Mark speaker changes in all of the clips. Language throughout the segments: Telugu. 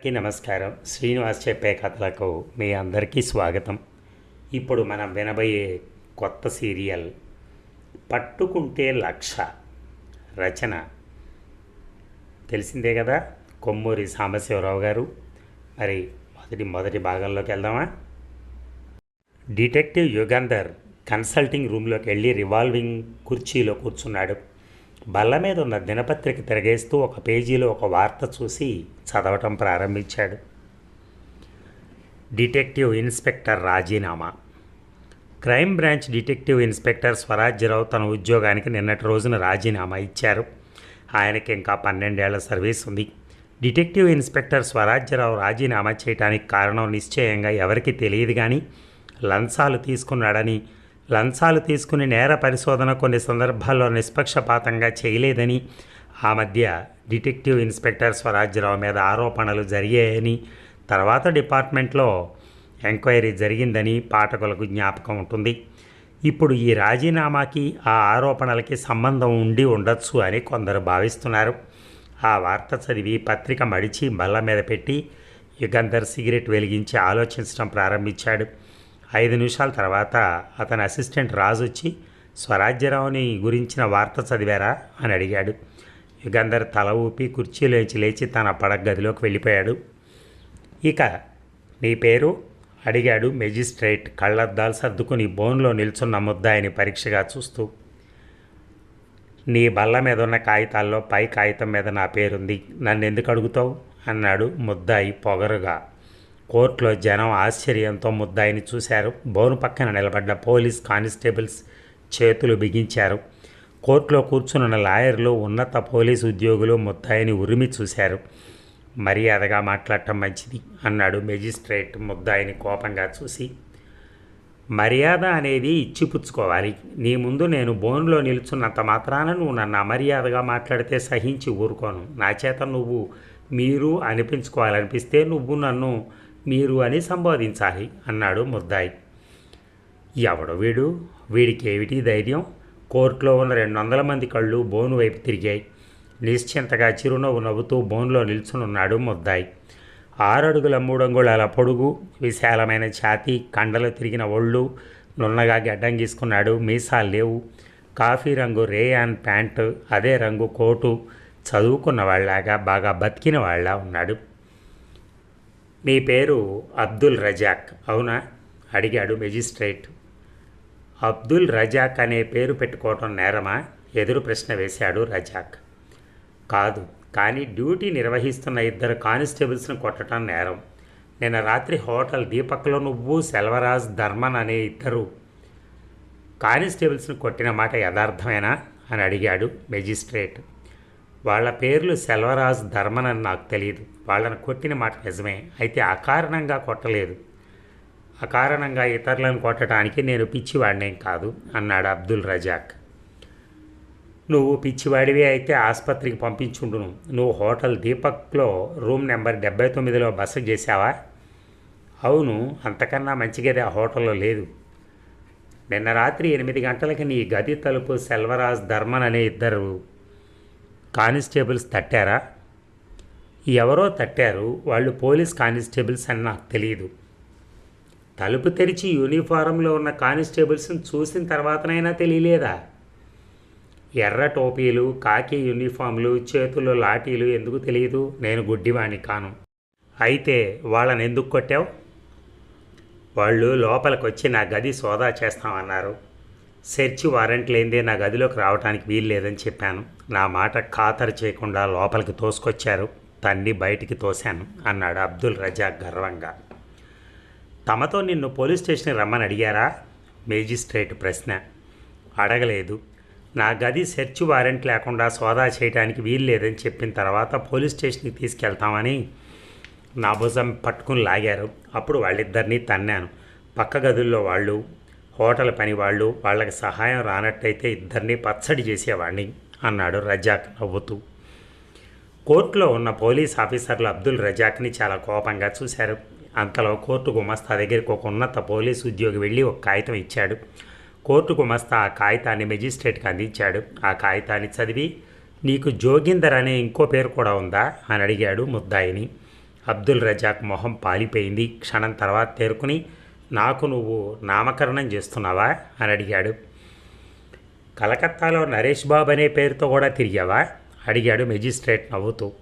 Speaker 1: అందరికీ నమస్కారం. శ్రీనివాస్ చెప్పే కథలకు మీ అందరికీ స్వాగతం. ఇప్పుడు మనం వినబోయే కొత్త సీరియల్ పట్టుకుంటే లక్ష రచన. తెలిసిందే కదా కొమ్మూరి సాంబశివరావు గారు. మరి మొదటి మొదటి భాగంలోకి వెళ్దామా? డిటెక్టివ్ యుగంధర్ కన్సల్టింగ్ రూమ్లోకి వెళ్ళి రివాల్వింగ్ కుర్చీలో కూర్చున్నాడు. బల్ల మీద ఉన్న దినపత్రిక తిరగేస్తూ ఒక పేజీలో ఒక వార్త చూసి చదవటం ప్రారంభించాడు. డిటెక్టివ్ ఇన్స్పెక్టర్ రాజీనామా. Crime branch detective inspector Swarajyarao తన ఉద్యోగానికి నిన్నటి రోజున రాజీనామా ఇచ్చారు. ఆయనకి ఇంకా పన్నెండేళ్ళ సర్వీస్ ఉంది. డిటెక్టివ్ ఇన్స్పెక్టర్ స్వరాజ్యరావు రాజీనామా చేయడానికి కారణం నిశ్చయంగా ఎవరికి తెలియదు కానీ లంచాలు తీసుకున్నాడని లంచాలు తీసుకుని నేర పరిశోధన కొన్ని సందర్భాల్లో నిష్పక్షపాతంగా చేయలేదని ఆ మధ్య డిటెక్టివ్ ఇన్స్పెక్టర్ స్వరాజ్యరావు మీద ఆరోపణలు జరిగాయని తర్వాత డిపార్ట్మెంట్లో ఎంక్వైరీ జరిగిందని పాఠకులకు జ్ఞాపకం ఉంటుంది. ఇప్పుడు ఈ రాజీనామాకి ఆ ఆరోపణలకి సంబంధం ఉండి ఉండొచ్చు అని కొందరు భావిస్తున్నారు. ఆ వార్త చదివి పత్రిక మడిచి బల్ల మీద పెట్టి యుగంధర్ సిగరెట్ వెలిగించి ఆలోచించడం ప్రారంభించాడు. ఐదు నిమిషాల తర్వాత అతని అసిస్టెంట్ రాజు వచ్చి స్వరాజ్యరావుని గురించిన వార్త చదివారా? అని అడిగాడు. యుగంధర్ తల ఊపి కుర్చీలోంచి లేచి తన పడక గదిలోకి వెళ్ళిపోయాడు. ఇక నీ పేరు? అడిగాడు మెజిస్ట్రేట్ కళ్ళద్దాలు సర్దుకుని బోన్లో నిల్చున్న ముద్దాయిని పరీక్షగా చూస్తూ. నీ బల్ల మీద ఉన్న కాగితాల్లో పై కాగితం మీద నా పేరుంది. నన్ను ఎందుకు అడుగుతావు? అన్నాడు ముద్దాయి పొగరుగా. కోర్టులో జనం ఆశ్చర్యంతో ముద్దాయిని చూశారు. బోను పక్కన నిలబడ్డ పోలీస్ కానిస్టేబుల్స్ చేతులు బిగించారు. కోర్టులో కూర్చున్న లాయర్లు ఉన్నత పోలీసు ఉద్యోగులు ముద్దాయిని ఉరిమి చూశారు. మర్యాదగా మాట్లాడటం మంచిది అన్నాడు మెజిస్ట్రేట్ ముద్దాయిని కోపంగా చూసి. మర్యాద అనేది ఇచ్చిపుచ్చుకోవాలి. నీ ముందు నేను బోన్లో నిలుచున్నంత మాత్రాన నువ్వు నన్ను అమర్యాదగా మాట్లాడితే సహించి ఊరుకోను. నా చేత నువ్వు మీరు అనిపించుకోవాలనిపిస్తే నువ్వు నన్ను మీరు అని సంబోధించాలి అన్నాడు ముద్దాయి. ఎవడు వీడు? వీడికి ఏమిటి ధైర్యం? కోర్టులో ఉన్న రెండు వందల మంది కళ్ళు బోను వైపు తిరిగాయి. నిశ్చింతగా చిరునవ్వు నవ్వుతూ బోన్లో నిల్చునున్నాడు ముద్దాయి. ఆరడుగుల మూడంగుళాల పొడుగు విశాలమైన ఛాతీ కండలు తిరిగిన ఒళ్ళు నున్నగా గడ్డం గీసుకున్నాడు మీసాలు లేవు. కాఫీ రంగు రేయాన్ ప్యాంటు అదే రంగు కోటు చదువుకున్న వాళ్ళలాగా బాగా బతికిన వాళ్ళ ఉన్నాడు. మీ పేరు అబ్దుల్ రజాక్. అవునా? అడిగాడు మెజిస్ట్రేట్. అబ్దుల్ రజాక్ అనే పేరు పెట్టుకోవటం నేరమా? ఎదురు ప్రశ్న వేశాడు రజాక్. కాదు కానీ డ్యూటీ నిర్వహిస్తున్న ఇద్దరు కానిస్టేబుల్స్ను కొట్టడం నేరం. నిన్న రాత్రి హోటల్ దీపక్లో నువ్వు సెల్వరాజ్ ధర్మన్ అనే ఇద్దరు కానిస్టేబుల్స్ను కొట్టిన మాట యథార్థమేనా? అని అడిగాడు మెజిస్ట్రేట్. వాళ్ళ పేర్లు సెల్వరాజ్ ధర్మన్ అని నాకు తెలియదు వాళ్ళని కొట్టిన మాట నిజమే. అయితే అకారణంగా కొట్టలేదు. అకారణంగా ఇతరులను కొట్టడానికి నేను పిచ్చివాడినేం కాదు అన్నాడు అబ్దుల్ రజాక్. నువ్వు పిచ్చివాడివి అయితే ఆసుపత్రికి పంపించుండును. నువ్వు హోటల్ దీపక్లో రూమ్ నెంబర్ డెబ్బై తొమ్మిదిలో బస చేశావా? అవును అంతకన్నా మంచిగది ఆ హోటల్లో లేదు. నిన్న రాత్రి ఎనిమిది గంటలకి నీ గది తలుపు సెల్వరాజ్ ధర్మన్ అనే ఇద్దరు కానిస్టేబుల్స్ తట్టారా? ఎవరో తట్టారు వాళ్ళు పోలీస్ కానిస్టేబుల్స్ అని నాకు తెలియదు తలుపు తెరిచి యూనిఫారంలో ఉన్న కానిస్టేబుల్స్ని చూసిన తర్వాతనైనా తెలియలేదా? ఎర్ర టోపీలు కాకి యూనిఫామ్లు చేతుల్లో లాఠీలు ఎందుకు తెలియదు నేను గుడ్డివాణి కాను. అయితే వాళ్ళని ఎందుకు కొట్టావు? వాళ్ళు లోపలికొచ్చి నా గది సోదా చేస్తామన్నారు. సెర్చ్ వారెంట్ లేనిదే నా గదిలోకి రావడానికి వీలు లేదని చెప్పాను. నా మాట ఖాతరు చేయకుండా లోపలికి తోసుకొచ్చారు. తన్ని బయటికి తోశాను అన్నాడు అబ్దుల్ రజాక్ గర్వంగా. తమతో నిన్ను పోలీస్ స్టేషన్కి రమ్మని అడిగారా? మేజిస్ట్రేట్ ప్రశ్న. అడగలేదు. నా గది సెర్చ్ వారెంట్ లేకుండా సోదా చేయడానికి వీలు లేదని చెప్పిన తర్వాత పోలీస్ స్టేషన్కి తీసుకెళ్తామని నా భుజం పట్టుకుని లాగారు. అప్పుడు వాళ్ళిద్దరినీ తన్నాను. పక్క గదుల్లో వాళ్ళు హోటల్ పని వాళ్ళు వాళ్ళకి సహాయం రానట్టయితే ఇద్దరిని పచ్చడి చేసేవాడిని అన్నాడు రజాక్ నవ్వుతూ. కోర్టులో ఉన్న పోలీస్ ఆఫీసర్లు అబ్దుల్ రజాక్ని చాలా కోపంగా చూశారు. అంతలో కోర్టు గుమస్తా దగ్గరికి ఒక ఉన్నత పోలీసు ఉద్యోగి వెళ్ళి ఒక కాగితం ఇచ్చాడు. కోర్టు గుమస్తా ఆ కాగితాన్ని మెజిస్ట్రేట్కి అందించాడు. ఆ కాగితాన్ని చదివి నీకు జోగిందర్ అనే ఇంకో పేరు కూడా ఉందా? అని అడిగాడు ముద్దాయిని. అబ్దుల్ రజాక్ మొహం పాలిపోయింది. క్షణం తర్వాత తేరుకుని నాకు నువ్వు నామకరణం చేస్తున్నావా? అని అడిగాడు. కలకత్తాలో నరేష్ బాబు అనే పేరుతో కూడా తిరిగావా? అడిగాడు మెజిస్ట్రేట్ నవ్వుతూ.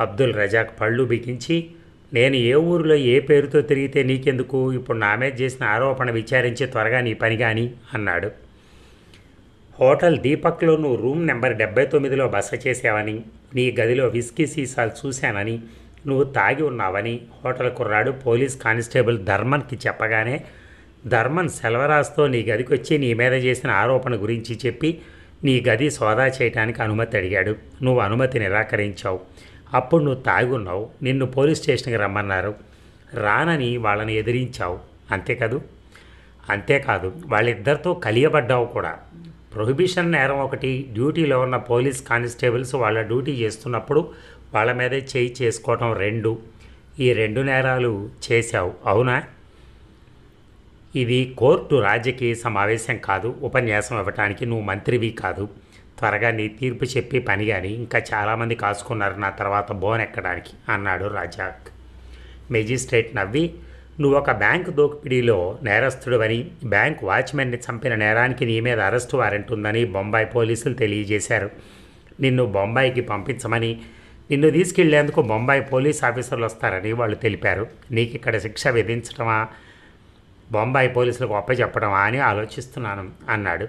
Speaker 1: అబ్దుల్ రజాక్ పళ్ళు బిగించి నేను ఏ ఊరిలో ఏ పేరుతో తిరిగితే నీకెందుకు? ఇప్పుడు నా మీద చేసిన ఆరోపణ విచారించి త్వరగా నీ పని కానీ అన్నాడు. హోటల్ దీపక్లో నువ్వు రూమ్ నెంబర్ డెబ్బై తొమ్మిదిలో బస చేసావని నీ గదిలో విస్కీ సీసాలు చూశానని నువ్వు తాగి ఉన్నావని హోటల్ కుర్రాడు పోలీస్ కానిస్టేబుల్ ధర్మన్కి చెప్పగానే ధర్మన్ సెల్వరాజ్తో నీ గదికి వచ్చి నీ మీద చేసిన ఆరోపణ గురించి చెప్పి నీ గది సోదా చేయడానికి అనుమతి అడిగాడు. నువ్వు అనుమతి నిరాకరించావు. అప్పుడు నువ్వు తాగి ఉన్నావు. నిన్ను పోలీస్ స్టేషన్కి రమ్మన్నారు. రానని వాళ్ళని ఎదిరించావు. అంతే కదూ? అంతేకాదు వాళ్ళిద్దరితో కలియబడ్డావు కూడా. ప్రొహిబిషన్ నేరం ఒకటి డ్యూటీలో ఉన్న పోలీస్ కానిస్టేబుల్స్ వాళ్ళ డ్యూటీ చేస్తున్నప్పుడు వాళ్ళ మీదే చేయి చేసుకోవటం రెండు. ఈ రెండు నేరాలు చేశావు. అవునా? ఇది కోర్టు రాజకీయ సమావేశం కాదు. ఉపన్యాసం ఇవ్వటానికి నువ్వు మంత్రివి కాదు. త్వరగా నీ తీర్పు చెప్పి పని కానీ ఇంకా చాలామంది కాసుకున్నారు నా తర్వాత బోన్ ఎక్కడానికి అన్నాడు రాజాక్. మెజిస్ట్రేట్ నవ్వి నువ్వు ఒక బ్యాంకు దోపిడీలో నేరస్తుడువని బ్యాంక్ వాచ్మెన్ని చంపిన నేరానికి నీ మీద అరెస్టు వారెంట్ ఉందని బొంబాయి పోలీసులు తెలియజేశారు. నిన్ను బొంబాయికి పంపించమని నిన్ను తీసుకెళ్ళేందుకు బొంబాయి పోలీస్ ఆఫీసర్లు వస్తారని వాళ్ళు తెలిపారు. నీకు ఇక్కడ శిక్ష విధించడమా? బొంబాయి పోలీసులకు అప్పచెప్పడమా అని ఆలోచిస్తున్నాను అన్నాడు.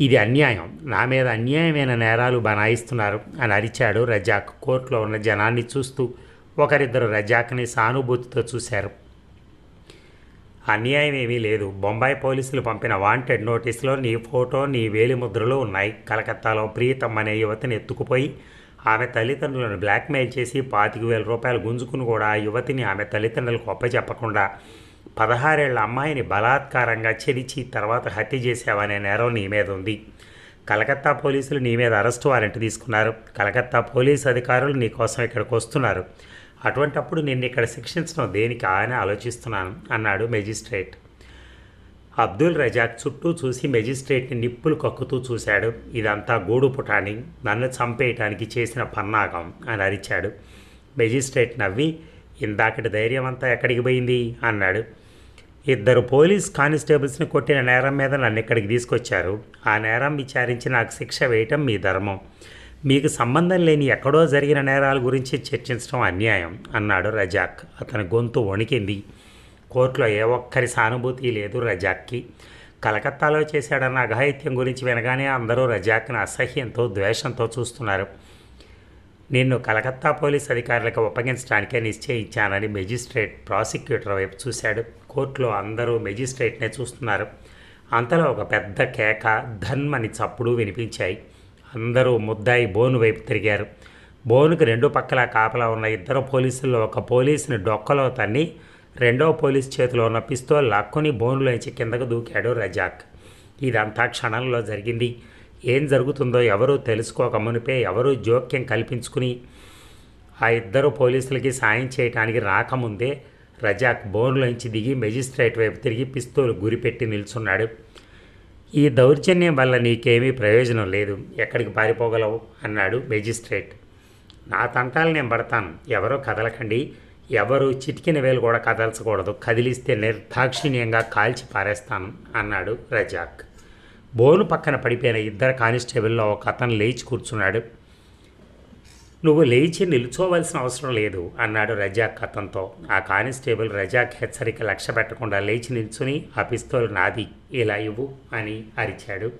Speaker 1: ఇది అన్యాయం. నా మీద అన్యాయమైన నేరాలు బనాయిస్తున్నారు అని అరిచాడు రజాక్. కోర్టులో ఉన్న జనాన్ని చూస్తూ ఒకరిద్దరు రజాక్ని సానుభూతితో చూశారు. అన్యాయం ఏమీ లేదు. బొంబాయి పోలీసులు పంపిన వాంటెడ్ నోటీసులో నీ ఫోటో నీ వేలిముద్రలు ఉన్నాయి. కలకత్తాలో ప్రీతం అనే యువతిని ఎత్తుకుపోయి ఆమె తల్లిదండ్రులను బ్లాక్మెయిల్ చేసి పాతిక వేల రూపాయలు గుంజుకుని కూడా యువతిని ఆమె తల్లిదండ్రులకు అప్పచెప్పకుండా పదహారేళ్ళ అమ్మాయిని బలాత్కారంగా చెరిచి తర్వాత హత్య చేసావనే నేరం నీ మీద ఉంది. కలకత్తా పోలీసులు నీ మీద అరెస్టు వారెంట్ తీసుకున్నారు. కలకత్తా పోలీసు అధికారులు నీ కోసం ఇక్కడికి వస్తున్నారు. అటువంటప్పుడు నిన్ను ఇక్కడ శిక్షించడం దేనికి? అని ఆలోచిస్తున్నాను అన్నాడు మెజిస్ట్రేట్. అబ్దుల్ రజాక్ చుట్టూ చూసి మెజిస్ట్రేట్ని నిప్పులు కక్కుతూ చూశాడు. ఇదంతా గూడు పుటాని నన్ను చంపేయటానికి చేసిన పన్నాగం అని అరిచాడు. మెజిస్ట్రేట్ నవ్వి ఇందాకటి ధైర్యం అంతా ఎక్కడికి పోయింది? అన్నాడు. ఇద్దరు పోలీస్ కానిస్టేబుల్స్ని కొట్టిన నేరం మీద నన్ను ఇక్కడికి తీసుకొచ్చారు. ఆ నేరం విచారించి నాకు శిక్ష వేయటం మీ ధర్మం. మీకు సంబంధం లేని ఎక్కడో జరిగిన నేరాల గురించి చర్చించడం అన్యాయం అన్నాడు రజాక్. అతని గొంతు వణికింది. కోర్టులో ఏ ఒక్కరి సానుభూతి లేదు రజాక్కి. కలకత్తాలో చేశాడన్న అఘాయిత్యం గురించి వినగానే అందరూ రజాక్ని అసహ్యంతో ద్వేషంతో చూస్తున్నారు. నిన్ను కలకత్తా పోలీస్ అధికారులకు అప్పగించడానికే నిశ్చయించానని మెజిస్ట్రేట్ ప్రాసిక్యూటర్ వైపు చూశాడు. కోర్టులో అందరూ మెజిస్ట్రేట్నే చూస్తున్నారు. అంతలో ఒక పెద్ద కేక ధన్మని చప్పుడు వినిపించాయి. అందరూ ముద్దాయి బోను వైపు తిరిగారు. బోనుకు రెండు పక్కల కాపలా ఉన్న ఇద్దరు పోలీసుల్లో ఒక పోలీసుని డొక్కలో తన్ని రెండో పోలీస్ చేతిలో ఉన్న పిస్తోల్ లాక్కొని బోన్లోంచి కిందకు దూకాడు రజాక్. ఇదంతా క్షణంలో జరిగింది. ఏం జరుగుతుందో ఎవరూ తెలుసుకోక మునిపే ఎవరూ జోక్యం కల్పించుకుని ఆ ఇద్దరు పోలీసులకి సాయం చేయటానికి రాకముందే రజాక్ బోన్లోంచి దిగి మెజిస్ట్రేట్ వైపు తిరిగి పిస్తోలు గురిపెట్టి నిల్చున్నాడు. ఈ దౌర్జన్యం వల్ల నీకేమీ ప్రయోజనం లేదు. ఎక్కడికి పారిపోగలవు? అన్నాడు మెజిస్ట్రేట్. నా తంటాలు నేను పడతాను. ఎవరో కదలకండి. ఎవరు చిటికిన వేలు కూడా కదల్చకూడదు. కదిలిస్తే నిర్దాక్షిణ్యంగా కాల్చి పారేస్తాను అన్నాడు రజాక్. బోను పక్కన పడిపోయిన ఇద్దరు కానిస్టేబుల్లో ఒక అతను లేచి కూర్చున్నాడు. నువ్వు లేచి నిల్చోవలసిన అవసరం లేదు అన్నాడు రజాక్ అతనితో. ఆ కానిస్టేబుల్ రజాక్ హెచ్చరిక లక్ష్య పెట్టకుండా లేచి నిల్చుని ఆ పిస్తోల్ నాది ఇలా ఇవ్వు అని అరిచాడు.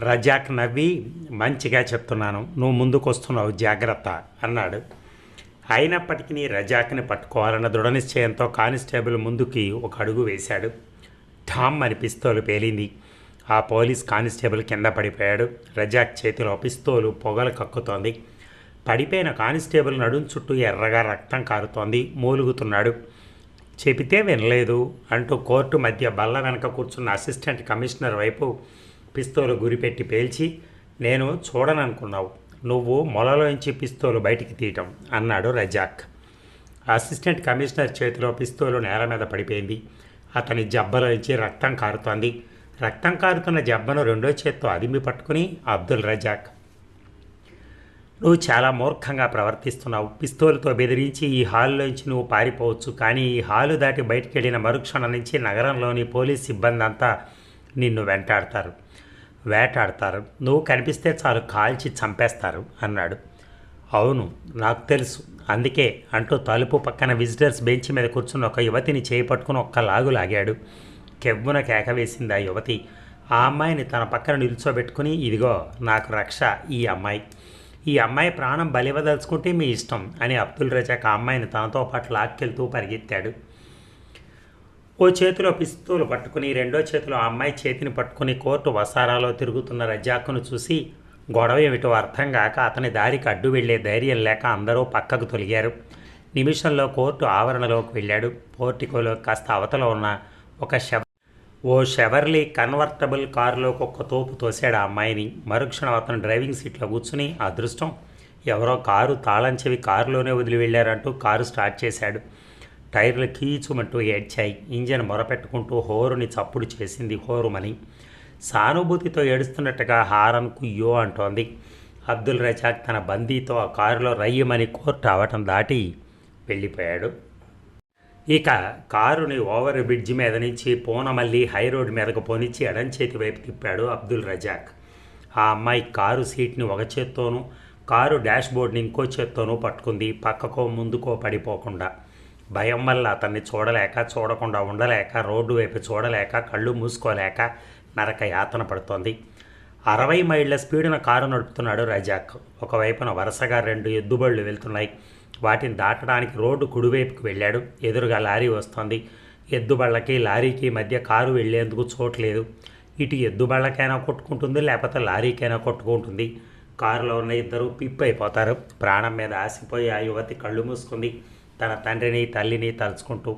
Speaker 1: రజాక్ నవ్వి మంచిగా చెప్తున్నాను. నువ్వు ముందుకు వస్తున్నావు జాగ్రత్త అన్నాడు. అయినప్పటికీ రజాక్ని పట్టుకోవాలన్న దృఢ నిశ్చయంతో కానిస్టేబుల్ ముందుకి ఒక అడుగు వేశాడు. ఠామ్ అని పిస్తోలు పేలింది. ఆ పోలీస్ కానిస్టేబుల్ కింద పడిపోయాడు. రజాక్ చేతిలో పిస్తోలు పొగలు కక్కుతోంది. పడిపోయిన కానిస్టేబుల్ నడుం చుట్టూ ఎర్రగా రక్తం కారుతోంది. మూలుగుతున్నాడు. చెబితే వినలేదు అంటూ కోర్టు మధ్య బల్ల వెనక కూర్చున్న అసిస్టెంట్ కమిషనర్ వైపు పిస్తోలు గురిపెట్టి పేల్చి నేను చూడననుకున్నావు. నువ్వు మొలలోంచి పిస్తోలు బయటికి తీయటం అన్నాడు రజాక్. అసిస్టెంట్ కమిషనర్ చేతిలో పిస్తోలు నేల మీద పడిపోయింది. అతని జబ్బలోంచి రక్తం కారుతోంది. రక్తం కారుతున్న జబ్బను రెండో చేత్తో అదిమి పట్టుకుని అబ్దుల్ రజాక్. నువ్వు చాలా మూర్ఖంగా ప్రవర్తిస్తున్నావు. పిస్తోలుతో బెదిరించి ఈ హాల్లోంచి నువ్వు పారిపోవచ్చు. కానీ ఈ హాలు దాటి బయటికి వెళ్ళిన మరుక్షణం నుంచి నగరంలోని పోలీస్ సిబ్బంది అంతా నిన్ను వెంటాడతారు. వేటాడతారు. నువ్వు కనిపిస్తే చాలు కాల్చి చంపేస్తారు అన్నాడు. అవును నాకు తెలుసు. అందుకే అంటూ తలుపు పక్కన విజిటర్స్ బెంచ్ మీద కూర్చున్న ఒక యువతిని చేపట్టుకుని ఒక్క లాగు లాగాడు. కెవ్వున కేక వేసింది ఆ యువతి. ఆ అమ్మాయిని తన పక్కన నిల్చోబెట్టుకుని ఇదిగో నాకు రక్ష ఈ అమ్మాయి. ఈ అమ్మాయి ప్రాణం బలివదలుచుకుంటే మీ ఇష్టం అని అబ్దుల్ రజాక్ ఆ అమ్మాయిని తనతో పాటు లాక్కెళ్తూ పరిగెత్తాడు. ఓ చేతిలో పిస్తూలు పట్టుకుని రెండో చేతిలో ఆ అమ్మాయి చేతిని పట్టుకుని కోర్టు వసారాలో తిరుగుతున్న రజాకును చూసి గొడవ ఏమిటో అర్థం కాక అతని దారికి అడ్డు వెళ్ళే ధైర్యం లేక అందరూ పక్కకు తొలిగారు. నిమిషంలో కోర్టు ఆవరణలోకి వెళ్ళాడు. పోర్టికోలో కాస్త అవతల ఉన్న ఒక శవ ఓ షెవర్లీ కన్వర్టబుల్ కారులోకి ఒక్క తోపు తోసాడు ఆ అమ్మాయిని. మరుక్షణం అతను డ్రైవింగ్ సీట్లో కూర్చుని అదృష్టం ఎవరో కారు తాళం చెవి కారులోనే వదిలి వెళ్ళారంటూ కారు స్టార్ట్ చేశాడు. టైర్లు కీచుమంటూ ఏడ్చాయి. ఇంజన్ మొరపెట్టుకుంటూ హోరుని చప్పుడు చేసింది హోరుమని. సానుభూతితో ఏడుస్తున్నట్టుగా హారన్ కుయ్యో అంటోంది. అబ్దుల్ రజాక్ తన బందీతో ఆ కారులో రయ్యమని కోర్టు అవటం దాటి వెళ్ళిపోయాడు. ఇక కారుని ఓవర్ బ్రిడ్జ్ మీద నుంచి పూనమల్లి హైరోడ్ మీదకు పోనిచ్చి ఎడం చేతి వైపు తిప్పాడు అబ్దుల్ రజాక్. ఆ అమ్మాయి కారు సీట్ని ఒక చేత్తోనూ కారు డాష్ బోర్డ్ని ఇంకో చేత్తోనూ పట్టుకుంది. పక్కకో ముందుకో పడిపోకుండా. భయం వల్ల అతన్ని చూడలేక చూడకుండా ఉండలేక రోడ్డు వైపు చూడలేక కళ్ళు మూసుకోలేక నరక యాతన పడుతోంది. అరవై మైళ్ళ స్పీడున కారు నడుపుతున్నాడు రజాక్. ఒకవైపున వరుసగా రెండు ఎద్దుబళ్ళు వెళ్తున్నాయి. వాటిని దాటడానికి రోడ్డు కుడివైపుకి వెళ్ళాడు. ఎదురుగా లారీ వస్తోంది. ఎద్దుబళ్ళకి లారీకి మధ్య కారు వెళ్ళేందుకు చోట్లేదు ఇటు ఎద్దుబళ్ళకైనా కొట్టుకుంటుంది లేకపోతే లారీకైనా కొట్టుకుంటుంది. కారులో ఉన్న ఇద్దరు పిప్పు అయిపోతారు ప్రాణం మీద ఆసిపోయి ఆ యువతి కళ్ళు మూసుకుంది. తన తండ్రిని తల్లిని తలుచుకుంటూ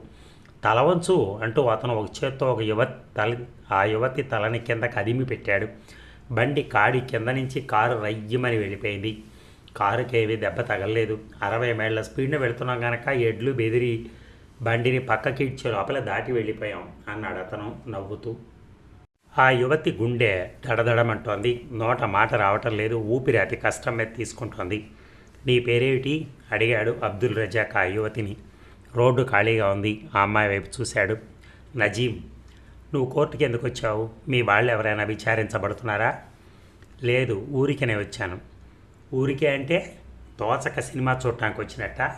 Speaker 1: తల వంచు అంటూ అతను ఒక చేత్తో ఒక యువతి తల ఆ యువతి తలని కింద కదిమి పెట్టాడు. బండి కాడి కింద నుంచి కారు రయ్యమని వెళ్ళిపోయింది. కారుకి ఏవి దెబ్బ తగలలేదు. అరవై మైళ్ళ స్పీడ్ని వెళుతున్నాం కనుక ఎడ్లు బెదిరి బండిని పక్కకి ఇచ్చే లోపల దాటి వెళ్ళిపోయాం అన్నాడు అతను నవ్వుతూ. ఆ యువతి గుండె దడదడమంటోంది. నోట మాట రావటం లేదు. ఊపిరి అతి కష్టం మీద తీసుకుంటోంది. నీ పేరేమిటి? అడిగాడు అబ్దుల్ రజాక్ ఆ యువతిని. రోడ్డు ఖాళీగా ఉంది. ఆ అమ్మాయి వైపు చూశాడు. నజీం నువ్వు కోర్టుకి ఎందుకు వచ్చావు? మీ వాళ్ళు ఎవరైనా విచారించబడుతున్నారా? లేదు ఊరికనే వచ్చాను. ఊరికే అంటే తోచక సినిమా చూడటానికి వచ్చినట్ట?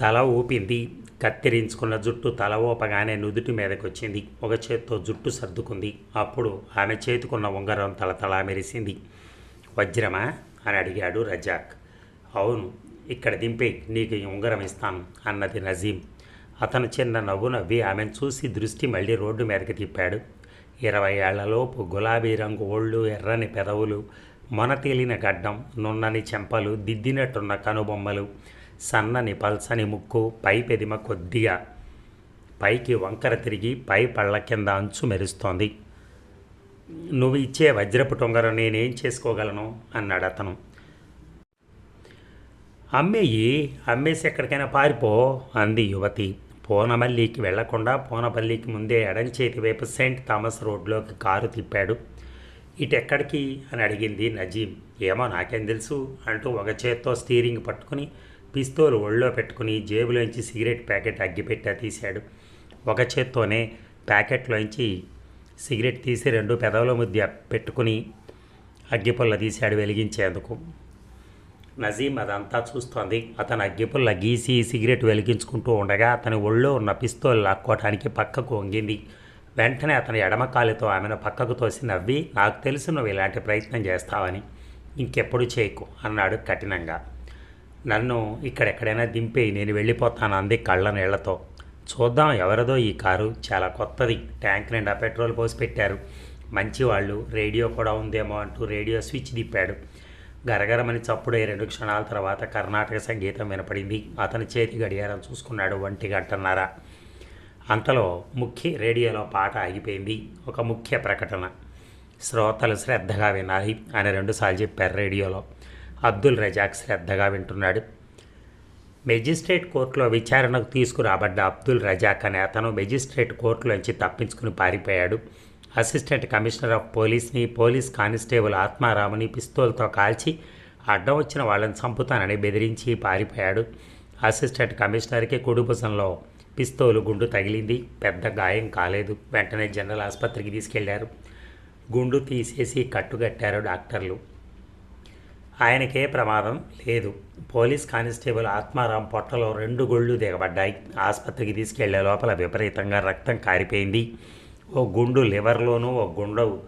Speaker 1: తల ఊపింది. కత్తిరించుకున్న జుట్టు తల ఊపగానే నుదుటి మీదకి వచ్చింది ఒక చేత్తో జుట్టు సర్దుకుంది. అప్పుడు ఆమె చేతికున్న ఉంగరం తలతలా మెరిసింది. వజ్రమా? అని అడిగాడు రజాక్. అవును ఇక్కడ దింపే నీకు ఈ ఉంగరం ఇస్తాను అన్నది నజీం. అతను చిన్న నవ్వు నవ్వి ఆమెను చూసి దృష్టి మళ్ళీ రోడ్డు మీదకి తిప్పాడు. ఇరవై ఏళ్ళలోపు గులాబీ రంగు ఒళ్ళు ఎర్రని పెదవులు మొనతేలిన గడ్డం నున్నని చెంపలు దిద్దినట్టున్న కనుబొమ్మలు సన్నని పల్సని ముక్కు పై పెదిమ కొద్దిగా. పైకి వంకర తిరిగి పై పళ్ళ కింద అంచు మెరుస్తోంది. నువ్వు ఇచ్చే వజ్రపు టొంగరం నేనేం చేసుకోగలను? అన్నాడు అతను అమ్మేయి అమ్మేసి ఎక్కడికైనా పారిపో అంది యువతి. పూనమల్లికి వెళ్ళకుండా పూనపల్లికి ముందే ఎడంచేతి వైపు సెయింట్ థామస్ రోడ్లోకి కారు తిప్పాడు. ఇటెక్కడికి? అని అడిగింది నజీం. ఏమో నాకేం తెలుసు అంటూ ఒక చేత్తో స్టీరింగ్ పట్టుకుని పిస్తోలు ఒళ్ళో పెట్టుకుని జేబులోంచి సిగరెట్ ప్యాకెట్ అగ్గిపెట్టా తీశాడు. ఒక చేత్తోనే ప్యాకెట్లోంచి సిగరెట్ తీసి రెండు పెదవుల మధ్య పెట్టుకుని అగ్గిపొల్ల తీశాడు వెలిగించేందుకు. నజీం అదంతా చూస్తోంది. అతను అగ్గిపుల్ల గీసి సిగరెట్ వెలిగించుకుంటూ ఉండగా అతని ఒళ్ళో ఉన్న పిస్తోల్ లాక్కోవటానికి పక్కకు వంగింది. వెంటనే అతని ఎడమ కాలుతో ఆమెను పక్కకు తోసి నవ్వి నాకు తెలుసు నువ్వు ఇలాంటి ప్రయత్నం చేస్తావని. ఇంకెప్పుడు చేయకు అన్నాడు కఠినంగా. నన్ను ఇక్కడెక్కడైనా దింపి నేను వెళ్ళిపోతాను అంది కళ్ళ నీళ్ళతో చూద్దాం ఎవరిదో ఈ కారు చాలా కొత్తది. ట్యాంక్ నిండా పెట్రోల్ పోసి పెట్టారు. మంచివాళ్ళు రేడియో కూడా ఉందేమో అంటూ రేడియో స్విచ్ తిప్పాడు. గరగరమని చప్పుడే రెండు క్షణాల తర్వాత కర్ణాటక సంగీతం వినపడింది. అతని చేతి గడియారం చూసుకున్నాడు ఒంటి గంటన్నర. అంతలో ముఖ్య రేడియోలో పాట ఆగిపోయింది. ఒక ముఖ్య ప్రకటన. శ్రోతలు శ్రద్ధగా వినాలి అని రెండుసార్లు చెప్పారు రేడియోలో. అబ్దుల్ రజాక్ శ్రద్ధగా వింటున్నాడు. మెజిస్ట్రేట్ కోర్టులో విచారణకు తీసుకురాబడ్డ అబ్దుల్ రజాక్ అనే అతను మెజిస్ట్రేట్ కోర్టులోంచి తప్పించుకుని పారిపోయాడు. అసిస్టెంట్ కమిషనర్ ఆఫ్ పోలీస్ని పోలీస్ కానిస్టేబుల్ ఆత్మారాముని పిస్తోల్తో కాల్చి అడ్డం వచ్చిన వాళ్ళని చంపుతానని బెదిరించి పారిపోయాడు. అసిస్టెంట్ కమిషనర్కి కుడిపుసంలో పిస్తోలు గుండు తగిలింది. పెద్ద గాయం కాలేదు. వెంటనే జనరల్ ఆసుపత్రికి తీసుకెళ్ళారు. గుండు తీసేసి కట్టుగట్టారు డాక్టర్లు. ఆయనకే ప్రమాదం లేదు. పోలీస్ కానిస్టేబుల్ ఆత్మారాం పొట్టలో రెండు గుళ్ళు దిగబడ్డాయి. ఆసుపత్రికి తీసుకెళ్ళే లోపల విపరీతంగా రక్తం కారిపోయింది. ఓ గుండు లివర్లోనూ ఓ గుండు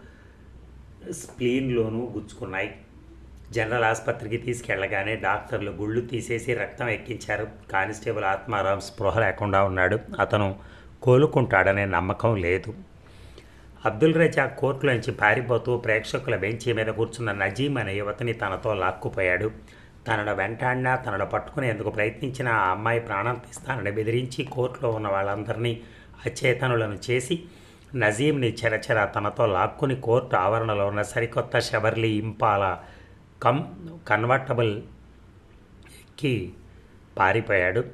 Speaker 1: స్ప్లీన్లోనూ గుచ్చుకున్నాయి. జనరల్ ఆసుపత్రికి తీసుకెళ్ళగానే డాక్టర్లు గుళ్ళు తీసేసి రక్తం ఎక్కించారు. కానిస్టేబుల్ ఆత్మారాం స్పృహ లేకుండా ఉన్నాడు. అతను కోలుకుంటాడనే నమ్మకం లేదు. అబ్దుల్ రజాక్ కోర్టులోంచి పారిపోతూ ప్రేక్షకుల బెంచి మీద కూర్చున్న నజీం అనే యువతని తనతో లాక్కుపోయాడు. తనను వెంటాడినా తనను పట్టుకునేందుకు ప్రయత్నించిన ఆ అమ్మాయి ప్రాణం తీస్తానని బెదిరించి కోర్టులో ఉన్న వాళ్ళందరినీ అచేతనులను చేసి నజీంని చెరచెర తనతో లాక్కుని కోర్టు ఆవరణలో ఉన్న సరికొత్త షవర్లీ ఇంపాల కమ్ కన్వర్టబుల్కి పారిపోయాడు.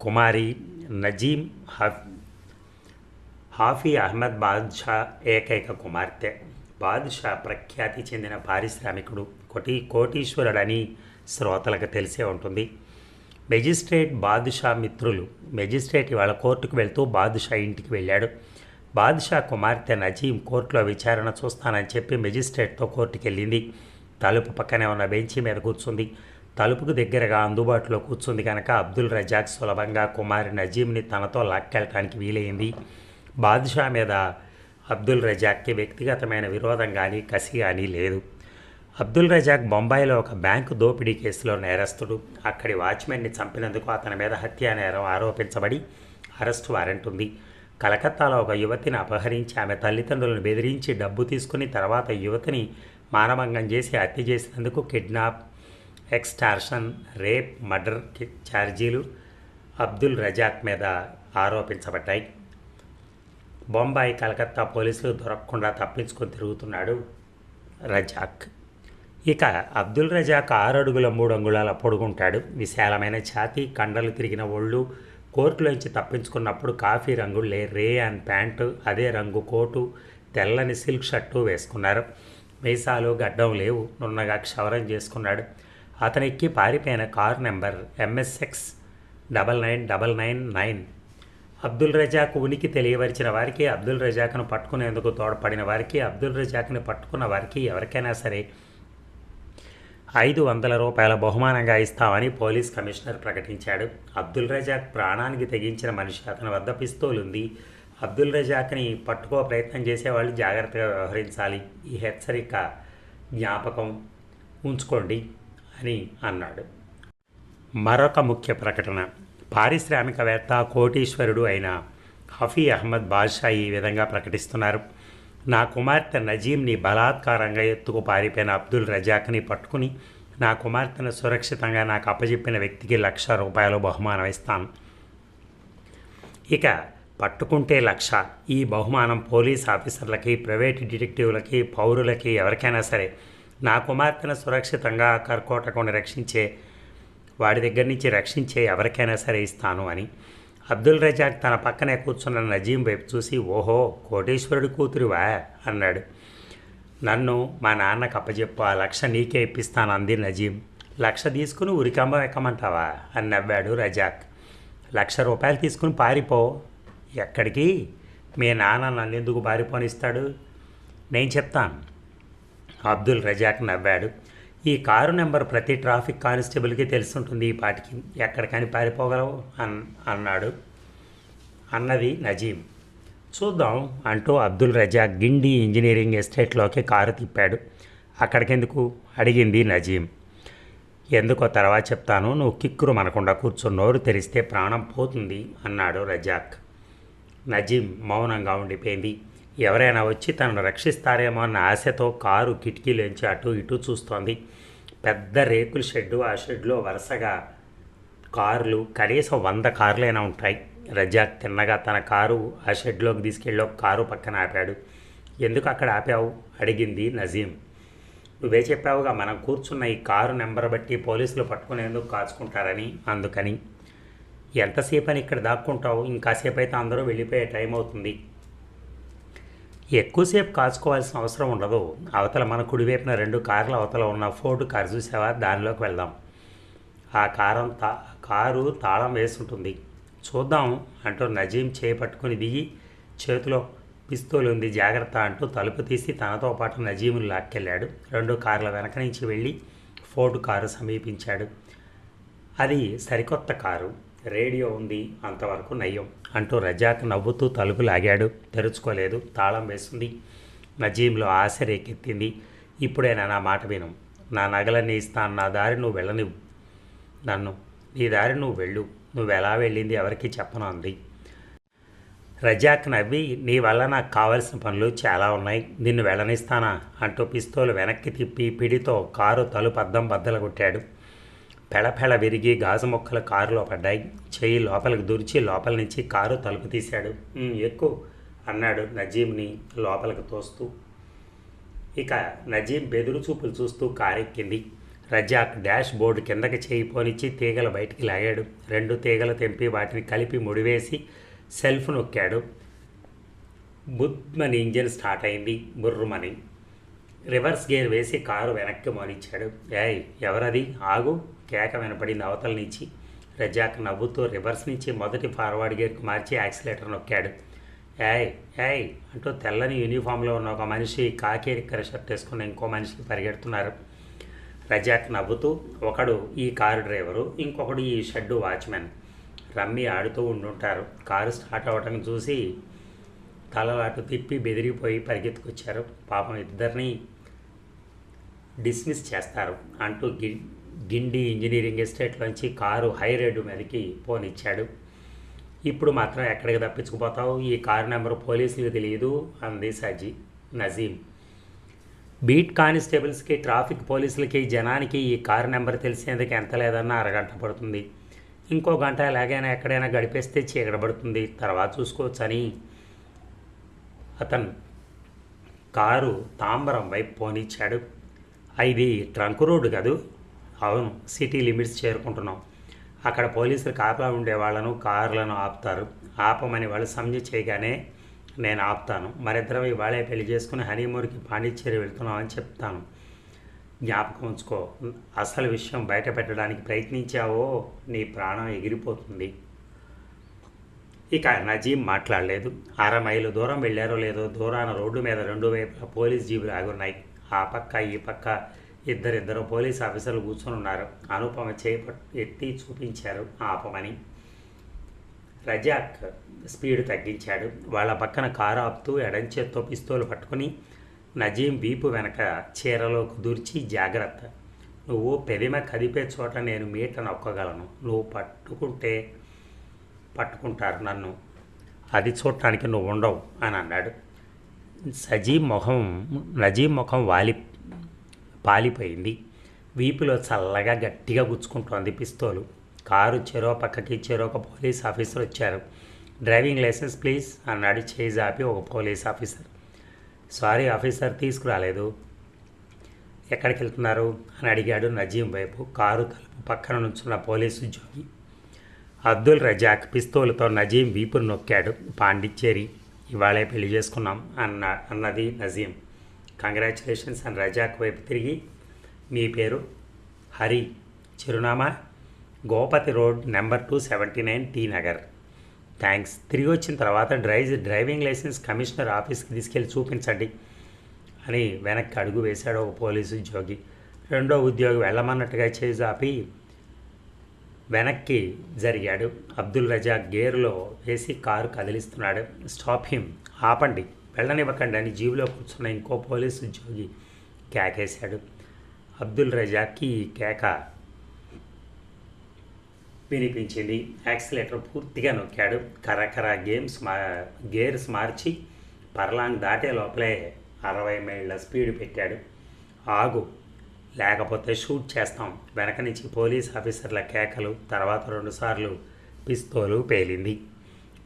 Speaker 1: కుమారి నజీం హఫ్ హాఫీ అహ్మద్ బాద్షా ఏకైక కుమార్తె. బాద్షా ప్రఖ్యాతి చెందిన పారిశ్రామికుడు కోటి కోటీశ్వరుడని శ్రోతలకు తెలిసే ఉంటుంది. మెజిస్ట్రేట్ బాదుషా మిత్రులు మెజిస్ట్రేట్ ఇవాళ కోర్టుకు వెళ్తూ బాదుషా ఇంటికి వెళ్ళాడు. బాద్షా కుమార్తె నజీం కోర్టులో విచారణ చూస్తానని చెప్పి మెజిస్ట్రేట్తో కోర్టుకెళ్ళింది. తలుపు పక్కనే ఉన్న బెంచి మీద కూర్చుంది. తలుపుకు దగ్గరగా అందుబాటులో కూర్చుంది కనుక అబ్దుల్ రజాక్ సులభంగా కుమారి నజీంని తనతో లాక్కెళ్ళటానికి వీలైంది. బాద్షా మీద అబ్దుల్ రజాక్కి వ్యక్తిగతమైన విరోధం కానీ కసి కానీ లేదు. అబ్దుల్ రజాక్ బొంబాయిలో ఒక బ్యాంకు దోపిడీ కేసులో నేరస్తుడు. అక్కడి వాచ్మెన్ని చంపినందుకు అతని మీద హత్యా నేరం ఆరోపించబడి అరెస్టు వారెంట్ ఉంది. కలకత్తాలో ఒక యువతిని అపహరించి ఆమె తల్లిదండ్రులను బెదిరించి డబ్బు తీసుకుని తర్వాత యువతిని మానభంగం చేసి హత్య చేసినందుకు కిడ్నాప్ ఎక్స్టార్షన్ రేప్ మర్డర్ ఛార్జీలు అబ్దుల్ రజాక్ మీద ఆరోపించబడ్డాయి. బొంబాయి కలకత్తా పోలీసులు దొరకకుండా తప్పించుకొని తిరుగుతున్నాడు రజాక్. ఇక అబ్దుల్ రజాక్ ఆరు అడుగుల మూడు అంగుళాల పొడుగుంటాడు. విశాలమైన ఛాతీ కండలు తిరిగిన ఒళ్ళు కోర్టులోంచి తప్పించుకున్నప్పుడు కాఫీ రంగు లే రే అండ్ ప్యాంటు అదే రంగు కోటు తెల్లని సిల్క్ షర్టు వేసుకున్నారు. మీసాలు గడ్డం లేవు. నున్నగా క్షవరం చేసుకున్నాడు. అతనికి పారిపోయిన car number MSX double nine double nine nine. Abdul Razak ఉనికి తెలియవరిచిన వారికి అబ్దుల్ రజాక్ను పట్టుకునేందుకు తోడ్పడిన వారికి అబ్దుల్ రజాక్ని పట్టుకున్న వారికి ఎవరికైనా సరే ఐదు వందల రూపాయల బహుమానంగా ఇస్తామని పోలీస్ కమిషనర్ ప్రకటించాడు. అబ్దుల్ రజాక్ ప్రాణానికి తెగించిన మనిషి అతని వద్ద పిస్తూలుంది అబ్దుల్ రజాక్ని పట్టుకో ప్రయత్నం చేసేవాళ్ళు జాగ్రత్తగా వ్యవహరించాలి. ఈ హెచ్చరిక జ్ఞాపకం ఉంచుకోండి అని అన్నాడు. మరొక ముఖ్య ప్రకటన. పారిశ్రామికవేత్త కోటీశ్వరుడు అయిన హఫీ అహ్మద్ బాద్షా ఈ విధంగా ప్రకటిస్తున్నారు. నా కుమార్తె నజీంని బలాత్కారంగా ఎత్తుకు పారిపోయిన అబ్దుల్ రజాక్ని పట్టుకుని నా కుమార్తెను సురక్షితంగా నాకు అప్పజెప్పిన వ్యక్తికి లక్ష రూపాయలు బహుమానం ఇస్తాను. ఇక పట్టుకుంటే లక్ష. ఈ బహుమానం పోలీస్ ఆఫీసర్లకి ప్రైవేట్ డిటెక్టివ్లకి పౌరులకి ఎవరికైనా సరే. నా కుమార్తెను సురక్షితంగా కర్కోటకుండా రక్షించే వాడి దగ్గర నుంచి రక్షించే ఎవరికైనా సరే ఇస్తాను అని. అబ్దుల్ రజాక్ తన పక్కనే కూర్చున్న నజీం వైపు చూసి ఓహో కోటేశ్వరుడి కూతురివా? అన్నాడు. నన్ను మా నాన్నకు అప్పచెప్పు ఆ లక్ష నీకే ఇప్పిస్తాను అంది నజీం. లక్ష తీసుకుని ఉరికంబం ఎక్కమంటావా? అని నవ్వాడు రజాక్. లక్ష రూపాయలు తీసుకుని పారిపో. ఎక్కడికి? మీ నాన్న నన్ను ఎందుకు పారిపోనిస్తాడు? నేను చెప్తాను. అబ్దుల్ రజాక్ నవ్వాడు. ఈ కారు నెంబర్ ప్రతి ట్రాఫిక్ కానిస్టేబుల్కి తెలుసుంటుంది. ఈ పాటికి ఎక్కడికని పారిపోగలవు అన్ అన్నాడు అన్నది నజీం. చూద్దాం అంటూ అబ్దుల్ రజాక్ గిండి ఇంజనీరింగ్ ఎస్టేట్లోకి కారు తిప్పాడు. అక్కడికెందుకు? అడిగింది నజీం. ఎందుకో తర్వాత చెప్తాను. నువ్వు కిక్కురు మనకుండా కూర్చొని నోరు తెరిస్తే ప్రాణం పోతుంది అన్నాడు రజాక్. నజీం మౌనంగా ఉండిపోయింది. ఎవరైనా వచ్చి తనను రక్షిస్తారేమో అన్న ఆశతో కారు కిటికీలోంచి అటు ఇటు చూస్తోంది. పెద్ద రేకుల షెడ్డు ఆ షెడ్లో వరుసగా కార్లు కనీసం వంద కార్లైనా ఉంటాయి. రజాక్ తిన్నగా తన కారు ఆ షెడ్లోకి తీసుకెళ్ళి ఒక కారు పక్కన ఆపాడు. ఎందుకు అక్కడ ఆపావు? అడిగింది నజీం. నువ్వే చెప్పావుగా మనం కూర్చున్న ఈ కారు నెంబర్ బట్టి పోలీసులు పట్టుకునేందుకు కాచుకుంటారని అందుకని. ఎంతసేపు అని ఇక్కడ దాక్కుంటావు? ఇంకాసేపు అయితే అందరూ వెళ్ళిపోయే టైం అవుతుంది ఎక్కువసేపు కాచుకోవాల్సిన అవసరం ఉండదు. అవతల మన కుడివైపున రెండు కార్ల అవతల ఉన్న ఫోర్డ్ కారు చూసావా? దానిలోకి వెళ్దాం. ఆ కారం తా కారు తాళం వేసుంటుంది. చూద్దాం అంటూ నజీం చేపట్టుకుని దిగి చేతిలో పిస్తూలు ఉంది. జాగ్రత్త అంటూ తలుపు తీసి తనతో పాటు నజీమును లాక్కెళ్ళాడు. రెండు కార్ల వెనక నుంచి వెళ్ళి ఫోర్డ్ కారు సమీపించాడు. అది సరికొత్త కారు. రేడియో ఉంది. అంతవరకు నయ్యం. అంటూ రజాక్ నవ్వుతూ తలుపు లాగాడు తెరుచుకోలేదు తాళం వేసింది. నజీంలో ఆశ రేకెత్తింది ఇప్పుడైనా నా మాట విను. నా నగలన్నీ ఇస్తాను. నా దారి నువ్వు వెళ్ళనివ్వు. నన్ను నీ దారి నువ్వు వెళ్ళు. నువ్వు ఎలా వెళ్ళింది ఎవరికి చెప్పను అంది. రజాక్ నవ్వి నీ వల్ల నాకు కావలసిన పనులు చాలా ఉన్నాయి. నిన్ను వెళ్ళనిస్తానా? అంటూ పిస్తోలు వెనక్కి తిప్పి పిడితో కారు తలుపు అద్దం బద్దలు కొట్టాడు. పెళపెళ విరిగి గాజు మొక్కలు కారులో పడ్డాయి. చెయ్యి లోపలికి దూర్చి లోపల నుంచి కారు తలుపు తీశాడు. ఎక్కువ ఎక్కు అన్నాడు నజీంని లోపలికి తోస్తూ. ఇక నజీం బెదురు చూపులు చూస్తూ కారెక్కింది. రజాక్ డాష్ బోర్డు కిందకి చేయి పోనిచ్చి తీగలు బయటికి లాగాడు. రెండు తీగలు తెంపి వాటిని కలిపి ముడివేసి సెల్ఫ్ నొక్కాడు. బుద్మని ఇంజిన్ స్టార్ట్ అయింది. బుర్రుమని రివర్స్ గేర్ వేసి కారు వెనక్కి మోనిచ్చాడు. ఏయ్ ఎవరది? ఆగు. కేక వినపడింది అవతల నుంచి రజాక్ నవ్వుతూ రివర్స్ నుంచి మొదటి ఫార్వర్డ్ గేర్కు మార్చి యాక్సిలేటర్ నొక్కాడు. ఏయ్ ఏయ్ అంటూ తెల్లని యూనిఫామ్లో ఉన్న ఒక మనిషి కాకేరిక్కర షర్ట్ వేసుకున్న ఇంకో మనిషికి పరిగెడుతున్నారు. రజాక్ నవ్వుతూ ఒకడు ఈ కారు డ్రైవరు ఇంకొకడు ఈ షెడ్డు వాచ్మెన్. రమ్మి ఆడుతూ ఉండుంటారు. కారు స్టార్ట్ అవ్వటం చూసి తలలాటు తిప్పి బెదిరిపోయి పరిగెత్తుకొచ్చారు. పాపం ఇద్దరిని డిస్మిస్ చేస్తారు అంటూ గి గిండి ఇంజనీరింగ్ ఎస్టేట్లోంచి కారు హై రేడ్ మీదకి పోనిచ్చాడు. ఇప్పుడు మాత్రం ఎక్కడికి తప్పించుకుపోతావు? ఈ కారు నెంబర్ పోలీసులకు తెలియదు అంది సజీ నజీం బీట్ కానిస్టేబుల్స్కి ట్రాఫిక్ పోలీసులకి జనానికి ఈ కారు నెంబర్ తెలిసేందుకు ఎంత లేదన్నా అరగంట పడుతుంది. ఇంకో గంట ఎలాగైనా ఎక్కడైనా గడిపేస్తే చీకటపడుతుంది తర్వాత చూసుకోవచ్చని అతను కారు తాంబరం వైపు పోనిచ్చాడు. ఇది ట్రంక్ రోడ్డు కాదు? అవును సిటీ లిమిట్స్ చేరుకుంటున్నాం. అక్కడ పోలీసులు కాపలా ఉండే వాళ్ళను కార్లను ఆపుతారు. ఆపమని వాళ్ళు సంజ చేయగానే నేను ఆపుతాను. మరిద్దరం ఇవాళే పెళ్ళి చేసుకుని హనీమూర్కి పాండిచ్చేరి వెళ్తున్నామని చెప్తాను. జ్ఞాపకం ఉంచుకో అసలు విషయం బయట పెట్టడానికి ప్రయత్నించావో నీ ప్రాణం ఎగిరిపోతుంది. ఇక నజీం మాట్లాడలేదు. అర మైలు దూరం వెళ్ళారో లేదో దూరాన రోడ్డు మీద రెండు వైపులా పోలీస్ జీబులు ఆగున్నాయి. ఆ పక్క ఈ పక్క ఇద్దరిద్దరు పోలీస్ ఆఫీసర్లు కూర్చొని ఉన్నారు. అనుపమ చేప ఎత్తి చూపించారు ఆపమని. రజాక్ స్పీడ్ తగ్గించాడు. వాళ్ళ పక్కన కారు ఆపుతూ ఎడంచేత్తో పిస్తోలు పట్టుకుని నజీం వీపు వెనక చీరలోకి దూర్చి జాగ్రత్త. నువ్వు పెదిమ కదిపే చోట నేను మీట నొక్కగలను. నువ్వు పట్టుకుంటే పట్టుకుంటారు నన్ను. అది చూడటానికి నువ్వు ఉండవు అని అన్నాడు. సజీ ముఖం నజీం ముఖం వాలి పాలిపోయింది. వీపులో చల్లగా గట్టిగా గుచ్చుకుంటోంది పిస్తోలు. కారు చెరో పక్కకి చెరో ఒక పోలీస్ ఆఫీసర్ వచ్చారు. డ్రైవింగ్ లైసెన్స్ ప్లీజ్ అన్నాడు చేయి ఆపి ఒక పోలీస్ ఆఫీసర్. సారీ ఆఫీసర్ తీసుకురాలేదు. ఎక్కడికి వెళ్తున్నారు? అని అడిగాడు నజీం వైపు. కారు తలుపు పక్కన నుంచున్న పోలీసు ఉద్యోగి. అబ్దుల్ రజాక్ పిస్తోలుతో నజీం వీపును నొక్కాడు పాండిచ్చేరి. ఇవాళే పెళ్ళి చేసుకున్నాం అన్న అన్నది నజీం. కంగ్రాచులేషన్స్ అని రజాక్ వైపు తిరిగి మీ పేరు హరి చిరునామా Gopathi road number two seventy nine T Nagar. Thanks. తిరిగి వచ్చిన తర్వాత డ్రైవ్ డ్రైవింగ్ లైసెన్స్ కమిషనర్ ఆఫీస్కి తీసుకెళ్ళి చూపించండి అని వెనక్కి అడుగు వేశాడు ఒక పోలీసు ఉద్యోగి. రెండో ఉద్యోగి వెళ్ళమన్నట్టుగా చేజాపి ఆపి వెనక్కి జరిగాడు. అబ్దుల్ రజాక్ గేర్లో వేసి కారు కదిలిస్తున్నాడు. Stop him. ఆపండి. వెళ్ళనివ్వకండి అని జీబులో కూర్చున్న ఇంకో పోలీసు ఉద్యోగి కేకేశాడు. అబ్దుల్ రజాక్కి ఈ కేక వినిపించింది. యాక్సిలేటర్ పూర్తిగా నొక్కాడు. కరకర గేమ్స్ మా గేర్స్ మార్చి పర్లాంగ్ దాటే లోపలే అరవై మైళ్ళ స్పీడ్ పెట్టాడు. ఆగు లేకపోతే షూట్ చేస్తాం. వెనక నుంచి పోలీస్ ఆఫీసర్ల కేకలు తర్వాత రెండుసార్లు పిస్తోలు పేలింది.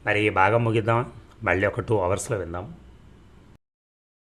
Speaker 1: మరి ఈ భాగం ముగిద్దాం మళ్ళీ ఒక టూ అవర్స్లో విందాం.